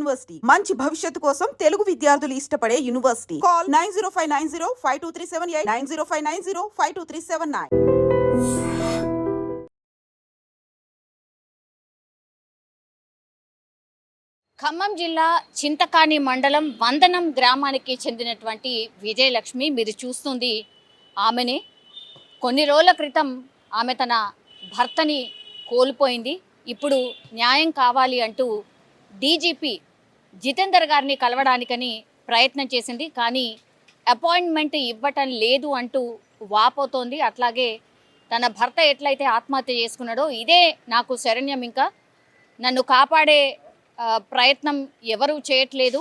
University. మంచి భవిష్యత్తు కోసం తెలుగు విద్యార్థులు ఇష్టపడే university. Call nine zero five nine zero five two three seven eight nine zero five nine zero five two three seven nine. Khammam జిల్లా చింతకాని మండలం వందనం గ్రామానికి చెందినటువంటి విజయలక్ష్మి మీరు చూస్తుంది ఆమెని. కొన్ని రోజుల క్రితం ఆమె తన భర్తని కోల్పోయింది. ఇప్పుడు న్యాయం కావాలి అంటూ డీజీపీ జితేందర్ గారిని కలవడానికని ప్రయత్నం చేసింది కానీ అపాయింట్మెంట్ ఇవ్వటం లేదు అంటూ వాపోతోంది. అట్లాగే తన భర్త ఎట్లయితే ఆత్మహత్య చేసుకున్నాడో ఇదే నాకు శరణ్యం. ఇంకా నన్ను కాపాడే ప్రయత్నం ఎవరూ చేయట్లేదు.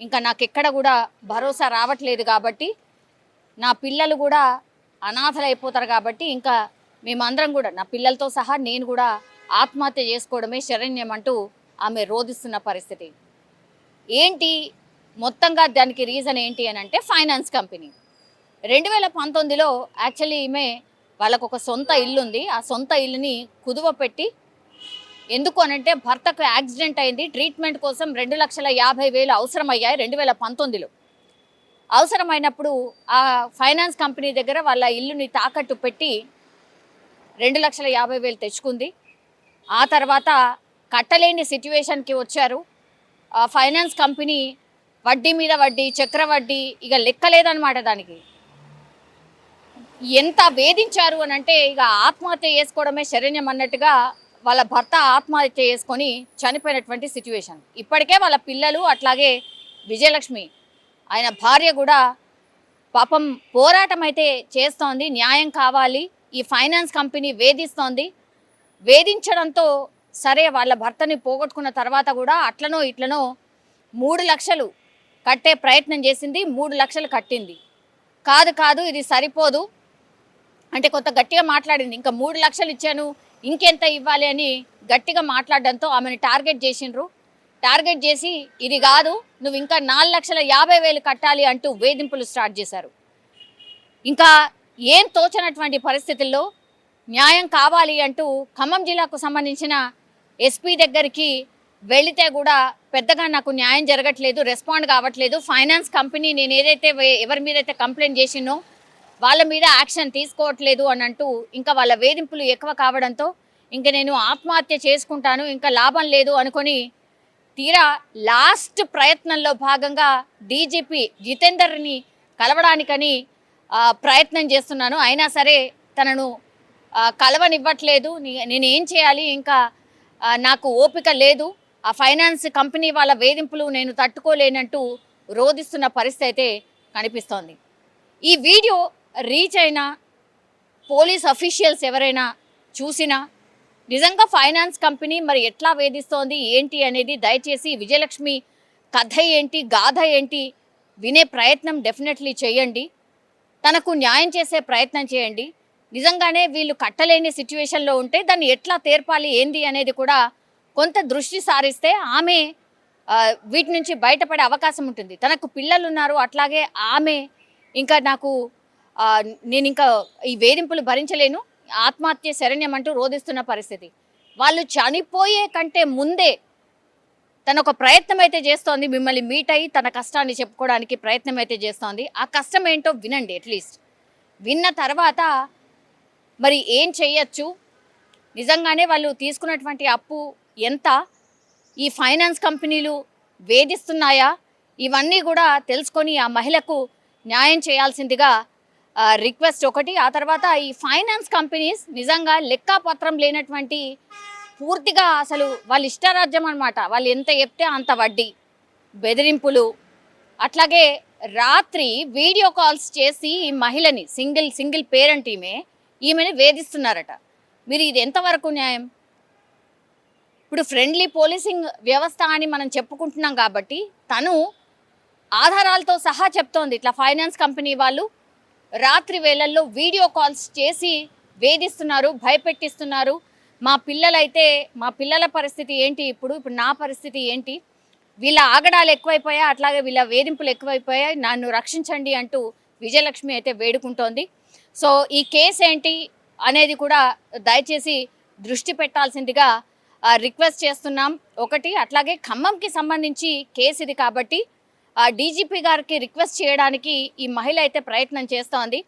ఇంకా నాకు ఎక్కడ కూడా భరోసా రావట్లేదు కాబట్టి నా పిల్లలు కూడా అనాథలు అయిపోతారు కాబట్టి ఇంకా మేమందరం కూడా నా పిల్లలతో సహా నేను కూడా ఆత్మహత్య చేసుకోవడమే శరణ్యం అంటూ ఆమె రోధిస్తున్న పరిస్థితి. ఏంటి? మొత్తంగా దానికి రీజన్ ఏంటి అని అంటే ఫైనాన్స్ కంపెనీ రెండు వేల పంతొమ్మిదిలో యాక్చువల్లీ ఈమె వాళ్ళకు ఒక సొంత ఇల్లు ఉంది ఆ సొంత ఇల్లుని కుదువ పెట్టి ఎందుకు అనంటే భర్తకు యాక్సిడెంట్ అయింది. ట్రీట్మెంట్ కోసం రెండు లక్షల యాభై వేలు అవసరమయ్యాయి రెండు వేల పంతొమ్మిదిలో అవసరమైనప్పుడు ఆ ఫైనాన్స్ కంపెనీ దగ్గర వాళ్ళ ఇల్లుని తాకట్టు పెట్టి రెండు లక్షల యాభై వేలు తెచ్చుకుంది. ఆ తర్వాత కట్టలేని సిచ్యువేషన్కి వచ్చారు. ఫైనాన్స్ కంపెనీ వడ్డీ మీద వడ్డీ చక్ర వడ్డీ ఇక లెక్కలేదనమాట దానికి. ఎంత వేధించారు అని అంటే ఇక ఆత్మహత్య చేసుకోవడమే శరణ్యం అన్నట్టుగా వాళ్ళ భర్త ఆత్మహత్య చేసుకొని చనిపోయినటువంటి సిచ్యువేషన్. ఇప్పటికే వాళ్ళ పిల్లలు అట్లాగే విజయలక్ష్మి ఆయన భార్య కూడా పాపం పోరాటం అయితే చేస్తోంది న్యాయం కావాలి ఈ ఫైనాన్స్ కంపెనీ వేధిస్తోంది. వేధించడంతో సరే వాళ్ళ భర్తని పోగొట్టుకున్న తర్వాత కూడా అట్లనో ఇట్లనో మూడు లక్షలు కట్టే ప్రయత్నం చేసింది మూడు లక్షలు కట్టింది. కాదు కాదు ఇది సరిపోదు. అంటే కొంత గట్టిగా మాట్లాడింది ఇంకా మూడు లక్షలు ఇచ్చాను ఇంకెంత ఇవ్వాలి అని గట్టిగా మాట్లాడడంతో ఆమెను టార్గెట్ చేసిండ్రు. టార్గెట్ చేసి ఇది కాదు నువ్వు ఇంకా నాలుగు లక్షల యాభై వేలు కట్టాలి అంటూ వేధింపులు స్టార్ట్ చేశారు. ఇంకా ఏం తోచనటువంటి పరిస్థితుల్లో న్యాయం కావాలి అంటూ ఖమ్మం జిల్లాకు సంబంధించిన ఎస్పీ దగ్గరికి వెళితే కూడా పెద్దగా నాకు న్యాయం జరగట్లేదు రెస్పాండ్ కావట్లేదు. ఫైనాన్స్ కంపెనీ నేను ఏదైతే ఎవరి మీద అయితే కంప్లైంట్ చేసినో వాళ్ళ మీద యాక్షన్ తీసుకోవట్లేదు అని అంటూ ఇంకా వాళ్ళ వేధింపులు ఎక్కువ కావడంతో ఇంకా నేను ఆత్మహత్య చేసుకుంటాను ఇంకా లాభం లేదు అనుకొని తీరా లాస్ట్ ప్రయత్నంలో భాగంగా డీజీపీ జితేందర్ని కలవడానికని ప్రయత్నం చేస్తున్నాను. అయినా సరే తనను కలవనివ్వట్లేదు. నేను ఏం చేయాలి? ఇంకా నాకు ఓపిక లేదు. ఆ ఫైనాన్స్ కంపెనీ వాళ్ళ వేధింపులు నేను తట్టుకోలేనంటూ రోధిస్తున్న పరిస్థితి అయితే కనిపిస్తోంది. ఈ వీడియో రీచ్ అయిన పోలీస్ అఫీషియల్స్ ఎవరైనా చూసినా నిజంగా ఫైనాన్స్ కంపెనీ మరి ఎట్లా వేధిస్తోంది ఏంటి అనేది దయచేసి విజయలక్ష్మి కథ ఏంటి గాథ ఏంటి వినే ప్రయత్నం డెఫినెట్లీ చేయండి. తనకు న్యాయం చేసే ప్రయత్నం చేయండి. నిజంగానే వీళ్ళు కట్టలేని సిచ్యువేషన్లో ఉంటే దాన్ని ఎట్లా తీర్పాలి ఏంది అనేది కూడా కొంత దృష్టి సారిస్తే ఆమె వీటి నుంచి బయటపడే అవకాశం ఉంటుంది. తనకు పిల్లలు ఉన్నారు అట్లాగే ఆమె ఇంకా నాకు నేను ఇంకా ఈ వేధింపులు భరించలేను ఆత్మహత్య శరణ్యం అంటూ రోధిస్తున్న పరిస్థితి. వాళ్ళు చనిపోయే కంటే ముందే తన ఒక ప్రయత్నం అయితే చేస్తోంది మిమ్మల్ని మీట్ అయ్యి తన కష్టాన్ని చెప్పుకోవడానికి ప్రయత్నం అయితే చేస్తోంది. ఆ కష్టం ఏంటో వినండి అట్లీస్ట్ విన్న తర్వాత మరి ఏం చేయొచ్చు? నిజంగానే వాళ్ళు తీసుకున్నటువంటి అప్పు ఎంత? ఈ ఫైనాన్స్ కంపెనీలు వేధిస్తున్నాయా? ఇవన్నీ కూడా తెలుసుకొని ఆ మహిళకు న్యాయం చేయాల్సిందిగా రిక్వెస్ట్ ఒకటి. ఆ తర్వాత ఈ ఫైనాన్స్ కంపెనీస్ నిజంగా లెక్కాపత్రం లేనటువంటి పూర్తిగా అసలు వాళ్ళ ఇష్టారాజ్యం అనమాట వాళ్ళు ఎంత చెప్తే అంత వడ్డీ బెదిరింపులు. అట్లాగే రాత్రి వీడియో కాల్స్ చేసి ఈ మహిళని సింగిల్ సింగిల్ పేరెంట్ ఈమె ఈమెని వేధిస్తున్నారట. మీరు ఇది ఎంతవరకు న్యాయం? ఇప్పుడు ఫ్రెండ్లీ పోలీసింగ్ వ్యవస్థ అని మనం చెప్పుకుంటున్నాం కాబట్టి తను ఆధారాలతో సహా చెప్తోంది. ఇట్లా ఫైనాన్స్ కంపెనీ వాళ్ళు రాత్రి వేళల్లో వీడియో కాల్స్ చేసి వేధిస్తున్నారు భయపెట్టిస్తున్నారు. మా పిల్లలైతే మా పిల్లల పరిస్థితి ఏంటి ఇప్పుడు? ఇప్పుడు నా పరిస్థితి ఏంటి? వీళ్ళ ఆగడాలు ఎక్కువైపోయాయి అట్లాగే వీళ్ళ వేధింపులు ఎక్కువైపోయాయి. నన్ను రక్షించండి అంటూ విజయలక్ష్మి అయితే వేడుకుంటోంది. సో ఈ కేసు ఏంటి అనేది కూడా దయచేసి దృష్టి పెట్టాల్సిందిగా రిక్వెస్ట్ చేస్తున్నాం. ఒకటి అట్లాగే ఖమ్మంకి సంబంధించి కేసు ఇది కాబట్టి డీజీపీ గారికి రిక్వెస్ట్ చేయడానికి ఈ మహిళ అయితే ప్రయత్నం చేస్తోంది.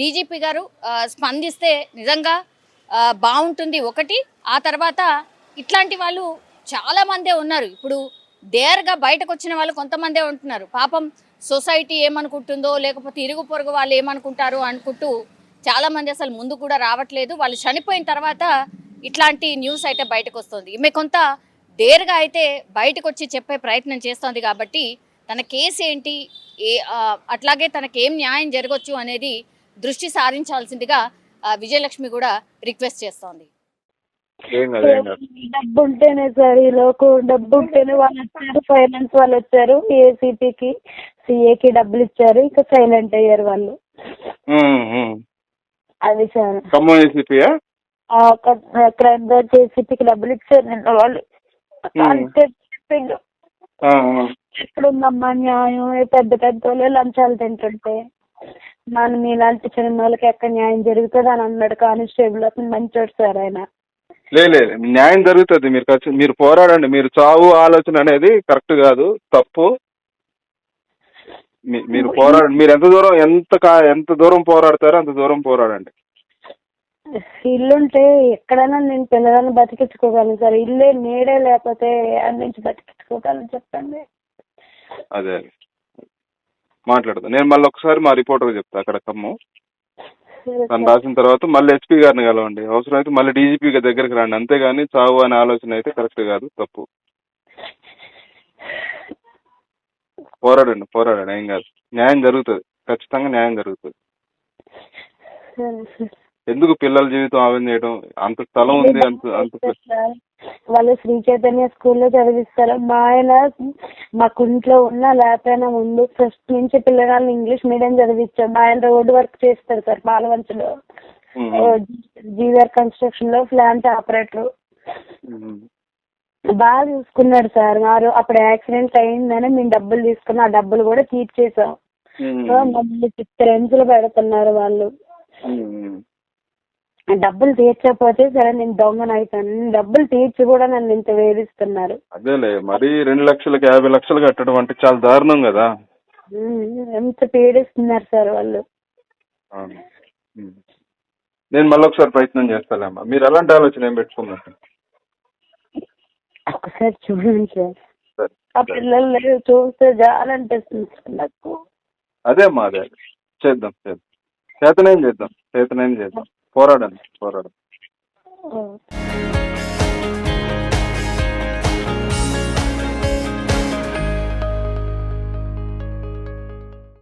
డీజీపీ గారు స్పందిస్తే నిజంగా బాగుంటుంది. ఒకటి ఆ తర్వాత ఇట్లాంటి వాళ్ళు చాలామందే ఉన్నారు. ఇప్పుడు డేర్గా బయటకు వచ్చిన వాళ్ళు కొంతమందే ఉంటున్నారు. పాపం సొసైటీ ఏమనుకుంటుందో లేకపోతే ఇరుగు పొరుగు వాళ్ళు ఏమనుకుంటారు అనుకుంటూ చాలా మంది అసలు ముందు కూడా రావట్లేదు. వాళ్ళు చనిపోయిన తర్వాత ఇట్లాంటి న్యూస్ అయితే బయటకు వస్తుంది ఈమె కొంత డేర్గా అయితే బయటకు వచ్చి చెప్పే ప్రయత్నం చేస్తోంది కాబట్టి తన కేసు ఏంటి ఏ అట్లాగే తనకి ఏం న్యాయం జరగవచ్చు అనేది దృష్టి సారించాల్సిందిగా విజయలక్ష్మి కూడా రిక్వెస్ట్ చేస్తోంది. డబ్బు ఉంటేనే సార్ ఈ లోకు డబ్బు ఉంటేనే వాళ్ళు వచ్చారు ఫైనాన్స్ వాళ్ళు వచ్చారు ఏసీపీకి సిఏకి డబ్బులు ఇచ్చారు ఇంకా సైలెంట్ అయ్యారు వాళ్ళు. అది సార్. ఖమ్మం ఏసీపీయా క్రైమ్ బ్రాంచ్ ఏసీపీకి డబ్బులు ఇచ్చారు నిన్న వాళ్ళు. కానిస్టేబుల్ చెప్పిండు. ఎక్కడుందమ్మా న్యాయం? పెద్ద పెద్ద వాళ్ళు లంచాలు తింటుంటే. మనం ఇలాంటి చిన్న వాళ్ళకి ఎక్కడ న్యాయం జరుగుతుంది అని అన్నాడు కానిస్టేబుల్ అతను మంచోడు సార్ ఆయన. లే లే, న్యాయం జరుగుతుంది. మీరు ఖచ్చి- మీరు పోరాడండి. మీరు చావు ఆలోచన అనేది కరెక్ట్ కాదు. తప్పు. మీరు పోరాడండి. మీరు ఎంత దూరం ఎంత కా- ఎంత దూరం పోరాడతారో అంత దూరం పోరాడండి. ఇల్లుంటే ఎక్కడైనా నేను పిల్లలను బతికించుకోగలను సార్. ఇల్లే నీడే లేకపోతే నుంచి బతికించుకోగలను చెప్పండి. అదే అదే. మాట్లాడతా. నేను మళ్ళీ ఒకసారి మా రిపోర్టర్ చెప్తా అక్కడ ఖమ్మం తను. రాసిన తర్వాత మళ్ళీ ఎస్పీ గారిని కలవండి. అవసరం అయితే మళ్ళీ డీజీపీ దగ్గరికి రండి. అంతేగాని చావు అనే ఆలోచన అయితే కరెక్ట్ కాదు తప్పు. పోరాడండి పోరాడండి. ఏం కాదు. న్యాయం జరుగుతుంది. ఖచ్చితంగా న్యాయం జరుగుతుంది. ఎందుకు పిల్లల జీవితం ఆవిడ చేయడం? అంత స్థలం ఉంది అంత అంత వాళ్ళు శ్రీ చైతన్య స్కూల్లో చదివిస్తారు. మా ఆయన మాకు ఇంట్లో ఉన్నా లేకపోయినా ముందు ఫస్ట్ నుంచి పిల్లగాళ్ళని ఇంగ్లీష్ మీడియం చదివించాం మా ఆయన రోడ్ వర్క్ చేస్తారు సార్ పాలవంచలో జీవర్ కన్స్ట్రక్షన్లో ప్లాంట్ ఆపరేటర్. బాగా చూసుకున్నాడు సార్. వారు అప్పుడు యాక్సిడెంట్ అయిందని మేము డబ్బులు తీసుకుని ఆ డబ్బులు కూడా తీర్చేసాం మమ్మల్ని చిత్రహింసలు పెడుతున్నారు వాళ్ళు. డబ్బులు తీర్చకపోతే సరే నేను దొంగను అవుతాను. డబ్బులు తీర్చి కూడా నన్ను ఇంత వేధిస్తున్నారు. అదేలే మరి రెండు లక్షలకి యాభై లక్షలు కట్టడం అంటే చాలా దారుణం కదా. ఎంత పీడిస్తున్నారు సార్ వాళ్ళు. నేను మళ్ళీ ఒకసారి ప్రయత్నం చేస్తాలేమ్మా మీరు ఎలాంటి ఆలోచన ఏం పెట్టుకున్నారు? ఒకసారి చూడండి సార్. ఆ పిల్లలు చూస్తే జాలనిపిస్తుంది సార్ నాకు. అదే అమ్మా అదే. చేద్దాం చేద్దాం. చేతనేం చేద్దాం చేతనేం చేద్దాం. పోరాడండి పోరాడండి